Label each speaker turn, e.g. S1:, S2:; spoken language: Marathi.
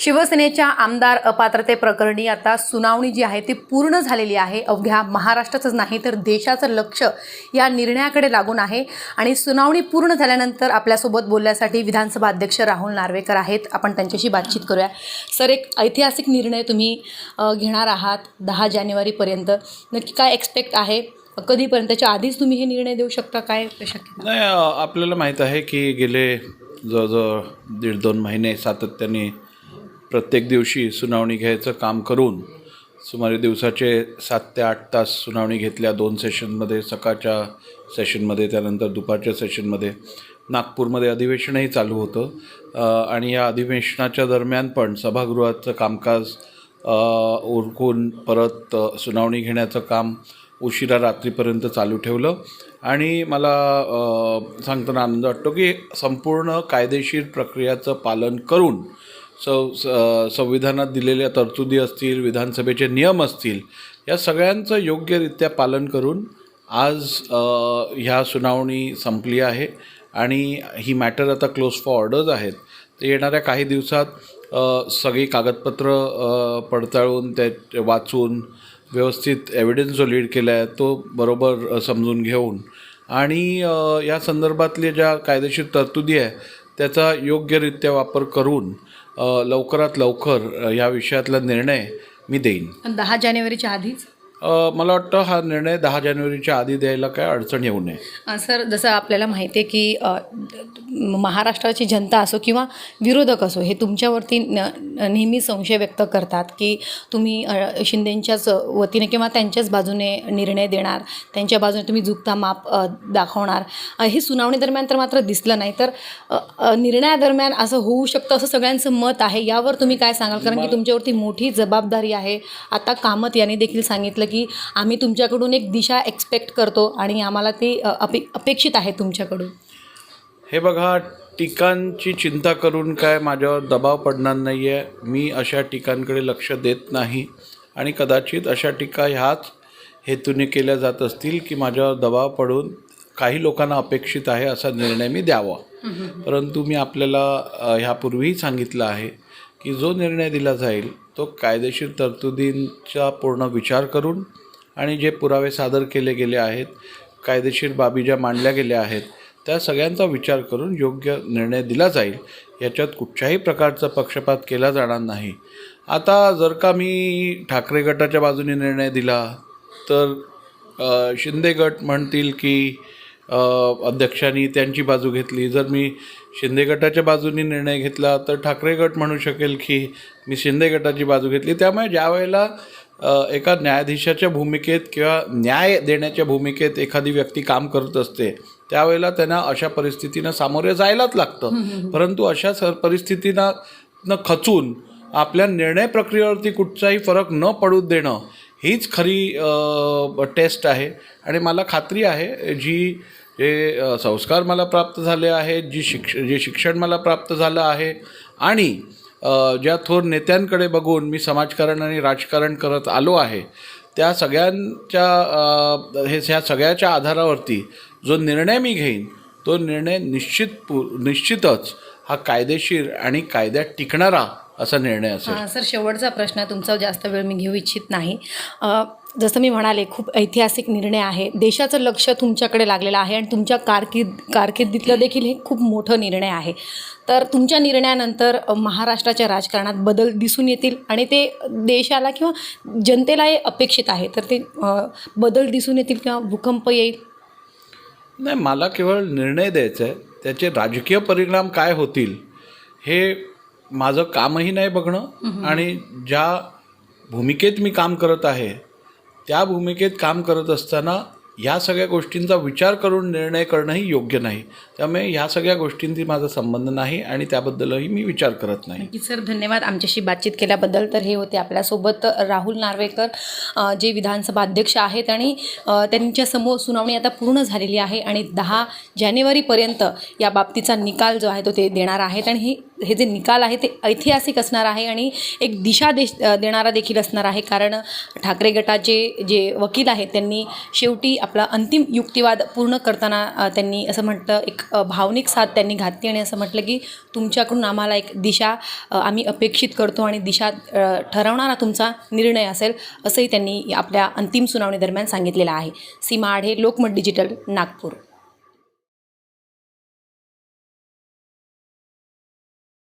S1: शिवसेनेच्या आमदार अपात्रते प्रकरणी आता सुनावणी जी आहे ती पूर्ण झालेली आहे. अवघ्या महाराष्ट्राचंच नाही तर देशाचं लक्ष या निर्णयाकडे लागून आहे. आणि सुनावणी पूर्ण झाल्यानंतर आपल्यासोबत बोलण्यासाठी विधानसभा अध्यक्ष राहुल नार्वेकर आहेत. आपण त्यांच्याशी बातचीत करूया. सर एक ऐतिहासिक निर्णय तुम्ही घेणार आहात दहा जानेवारीपर्यंत नक्की काय एक्सपेक्ट आहे? कधीपर्यंतच्या आधीच तुम्ही हे निर्णय देऊ शकता? काय शक्य
S2: नाही आपल्याला माहीत आहे की गेले जवळजवळ दीड दोन महिने सातत्याने प्रत्येक दिवशी सुनावणी घ्यायचं काम करून सुमारे दिवसाचे सात ते आठ तास सुनावणी घेतल्या दोन सेशनमध्ये सकाळच्या सेशनमध्ये त्यानंतर दुपारच्या सेशनमध्ये. नागपूरमध्ये अधिवेशनही चालू होतं. आणि या अधिवेशनाच्या दरम्यान पण सभागृहाचं कामकाज ओरखून परत सुनावणी घेण्याचं काम उशिरा रात्रीपर्यंत चालू ठेवलं. आणि मला सांगताना आनंद वाटतो की संपूर्ण कायदेशीर प्रक्रियाचं पालन करून सं स- संविधानात दिलेल्या तरतुदी असतील विधानसभेचे नियम असतील या सगळ्यांचं योग्यरित्या पालन करून आज ह्या सुनावणी संपली आहे. आणि ही मॅटर आता क्लोज फॉर ऑर्डर्स आहेत. तर येणाऱ्या काही दिवसात सगळी कागदपत्र पडताळून त्या वाचून व्यवस्थित एव्हिडन्स जो लीड केला आहे तो बरोबर समजून घेऊन आणि या संदर्भातल्या ज्या कायदेशीर तरतुदी आहे त्याचा योग्यरित्या वापर करून लवकरात लवकर ह्या या विषयातला निर्णय मी देईन.
S1: दहा जानेवारीच्या आधीच?
S2: मला वाटतं हा निर्णय दहा जानेवारीच्या आधी द्यायला काय अडचण येऊ नये.
S1: सर जसं आपल्याला माहिती आहे की महाराष्ट्राची जनता असो किंवा विरोधक असो हे तुमच्यावरती न नेहमी संशय व्यक्त करतात की तुम्ही शिंदेंच्याच वतीने किंवा त्यांच्याच बाजूने निर्णय देणार त्यांच्या बाजूने तुम्ही झुकता माप दाखवणार. हे सुनावणी दरम्यान तर मात्र दिसलं नाही तर निर्णयादरम्यान असं होऊ शकतं असं सगळ्यांचं मत आहे यावर तुम्ही काय सांगाल? कारण की तुमच्यावरती मोठी जबाबदारी आहे. आता कामत यांनी देखील सांगितलं की आम्ही तुमच्याकडून एक दिशा एक्सपेक्ट करतो आणि आम्हाला ती अपे अपेक्षित आहे तुमच्याकडून.
S2: हे बघा टीकांची चिंता करून काय माझ्यावर दबाव पडणार नाही आहे मी अशा टीकांकडे लक्ष देत नाही. आणि कदाचित अशा टीका ह्याच हेतूने केल्या जात असतील की माझ्यावर दबाव पडून काही लोकांना अपेक्षित आहे असा निर्णय मी द्यावा. परंतु मी आपल्याला ह्यापूर्वीही सांगितलं आहे की जो निर्णय दिला जाईल तो कायदेशीर तरतुदींचा पूर्ण विचार करून आणि जे पुरावे सादर केले गेले आहेत कायदेशीर बाबी ज्या मांडल्या गेल्या आहेत त्या सगळ्यांचा विचार करून योग्य निर्णय दिला जाईल याच्यात कुठच्याही प्रकारचा पक्षपात केला जाणार नाही. आता जर का मी ठाकरे गटाच्या बाजूने निर्णय दिला तर शिंदे गट म्हणतील की अध्यक्षांनी त्यांची बाजू घेतली. जर मी शिंदे गटाच्या बाजूने निर्णय घेतला तर ठाकरे गट म्हणू शकेल की मी शिंदे गटाची बाजू घेतली. त्यामुळे ज्या वेळेला एका न्यायाधीशाच्या भूमिकेत किंवा न्याय देण्याच्या भूमिकेत एखादी व्यक्ती काम करत असते त्यावेळेला त्यांना अशा परिस्थितीनं सामोरे जायलाच लागतं. परंतु अशा स परिस्थितीनं न खचून आपल्या निर्णय प्रक्रियेवरती कुठचाही फरक न पडू देणं हीच खरी टेस्ट आहे. आणि मला खात्री आहे जी जे संस्कार मला प्राप्त झाले आहेत जी शिक्ष जे शिक्षण मला प्राप्त झालं आहे आणि ज्या थोर नेत्यांकडे बघून मी समाजकारण आणि राजकारण करत आलो आहे त्या सगळ्यांच्या हे ह्या सगळ्याच्या आधारावरती जो निर्णय मी घेईन तो निर्णय निश्चित पू निश्चितच हा कायदेशीर आणि कायद्यात टिकणारा असा निर्णय असेल.
S1: सर शेवटचा प्रश्न तुमचा जास्त वेळ मी घेऊ इच्छित नाही. जसं मी म्हणाले खूप ऐतिहासिक निर्णय आहे. देशाचं लक्ष तुमच्याकडे लागलेलं आहे आणि तुमच्या कारकीर्द कारकिर्दीतलं देखील हे खूप मोठं निर्णय आहे. तर तुमच्या निर्णयानंतर महाराष्ट्राच्या राजकारणात बदल दिसून येतील आणि ते देशाला किंवा जनतेला हे अपेक्षित आहे. तर ते बदल दिसून येतील किंवा भूकंप येईल?
S2: नाही मला केवळ निर्णय द्यायचा आहे. त्याचे राजकीय परिणाम काय होतील हे माझं कामही नाही बघणं आणि ज्या भूमिकेत मी काम करत आहे त्या भूमिकेत काम करत असताना ह्या सगळ्या गोष्टींचा विचार करून निर्णय करणंही योग्य नाही. त्यामुळे ह्या सगळ्या गोष्टींची माझा संबंध नाही आणि त्याबद्दलही मी विचार करत नाही.
S1: सर. धन्यवाद आमच्याशी बातचीत केल्याबद्दल. तर हे होते आपल्यासोबत राहुल नार्वेकर जे विधानसभा अध्यक्ष आहेत आणि त्यांच्यासमोर सुनावणी आता पूर्ण झालेली आहे आणि दहा जानेवारीपर्यंत या बाबतीचा निकाल जो आहे तो ते देणार आहेत आणि ही हे जे निकाल आहे ते ऐतिहासिक असणार आहे आणि एक दिशा देश देणारा देखील असणार आहे. कारण ठाकरे गटाचे जे वकील आहेत त्यांनी शेवटी आपला अंतिम युक्तिवाद पूर्ण करताना त्यांनी असं म्हटलं एक भावनिक साथ त्यांनी घातली आणि असं म्हटलं की तुमच्याकडून आम्हाला एक दिशा आम्ही अपेक्षित करतो आणि दिशा ठरवणारा तुमचा निर्णय असेल असंही त्यांनी आपल्या अंतिम सुनावणी दरम्यान सांगितलेलं आहे. सीमा आढे लोकमत डिजिटल नागपूर.